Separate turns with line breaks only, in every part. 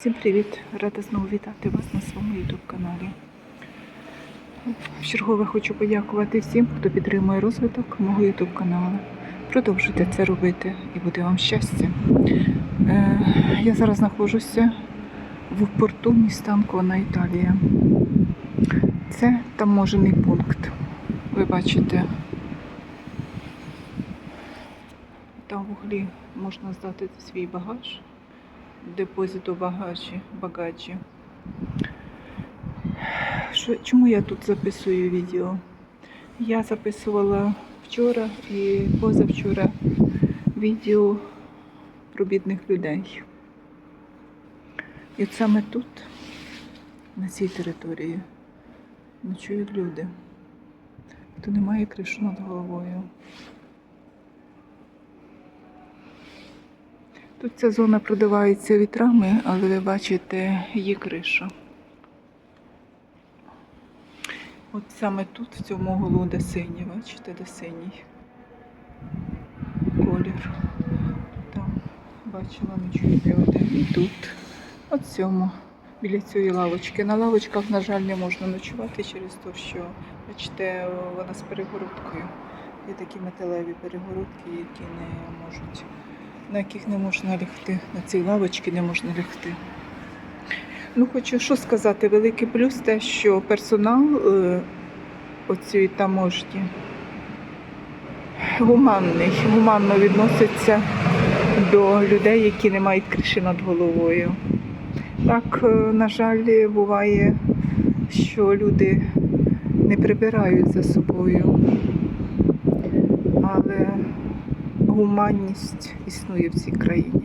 Всім привіт! Рада знову вітати вас на своєму YouTube каналі. В чергове хочу подякувати всім, хто підтримує розвиток мого YouTube каналу. Продовжуйте це робити і буде вам щастя. Е, я зараз знаходжуся в порту міста Анкона, Італія. Це таможений пункт. Ви бачите, там в углі можна здати свій багаж депозиту багажі, багажі. Що, чому я тут записую відео? Я записувала вчора і позавчора відео про бідних людей. І от саме тут, на цій території, ночують люди, хто не має кришу над головою. Тут ця зона продавається вітрами, але ви бачите її криша. От саме тут, в цьому углу, де синій, бачите, де синій колір. Там бачила ночує один і тут. От цьому, біля цієї лавочки. На лавочках, на жаль, не можна ночувати через те, що, бачите, вона з перегородкою. Є такі металеві перегородки, які не можуть на яких не можна лягти, на цій лавочці не можна лягти. Ну, хочу що сказати, великий плюс те, що персонал е, оцієї таможні гуманний, гуманно відноситься до людей, які не мають криші над головою. Так, е, на жаль, буває, що люди не прибирають за собою, але гуманність існує в цій країні.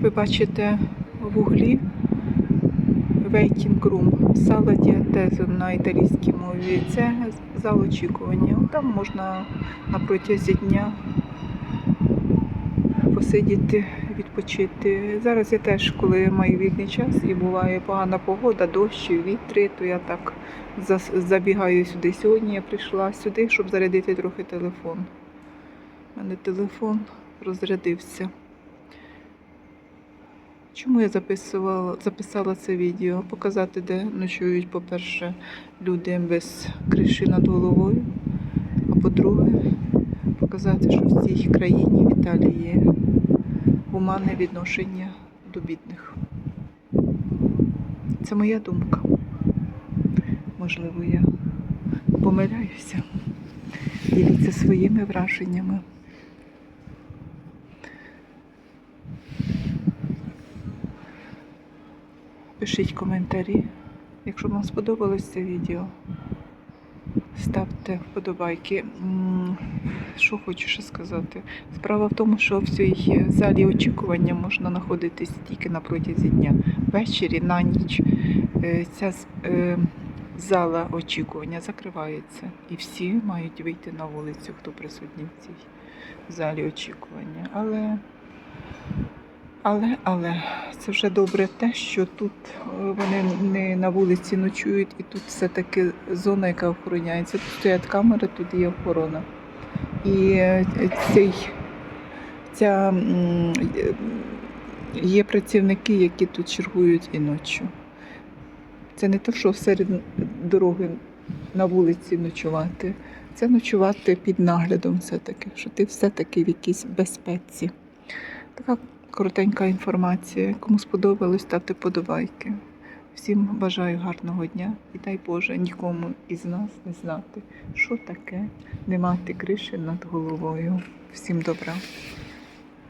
Ви бачите в углі waiting room, сала діатезу на італійській мові. Це зал очікування. Там можна на протязі дня посидіти, відпочити. Зараз я теж, коли маю вільний час і буває погана погода, дощ, вітри, то я так забігаю сюди. Сьогодні я прийшла сюди, щоб зарядити трохи телефон. У мене телефон розрядився. Чому я записувала, записала це відео? Показати, де ночують, по-перше, люди без криші над головою. А по-друге, показати, що в цій країні, в Італії, є гуманне відношення до бідних. Це моя думка. Можливо, я помиляюся. Діліться своїми враженнями. Пишіть коментарі. Якщо вам сподобалось це відео, ставте вподобайки. Що хочу ще сказати? Справа в тому, що в цій залі очікування можна знаходитись тільки на протязі дня. Ввечері, на ніч е, ця е, зала очікування закривається. І всі мають вийти на вулицю, хто присутній в цій залі очікування. Але але, але це вже добре те, що тут е, вони не на вулиці ночують, і тут все-таки зона, яка охороняється. Тут стоять камери, тут є охорона. І е, цей, ця, е, є працівники, які тут чергують і ночі. Це не те, що серед дороги на вулиці ночувати. Це ночувати під наглядом все-таки, що ти все-таки в якійсь безпеці. Така коротенька інформація. Кому сподобалось, ставте подобайки. Всім бажаю гарного дня і дай Боже нікому із нас не знати, що таке не мати криші над головою. Всім добра.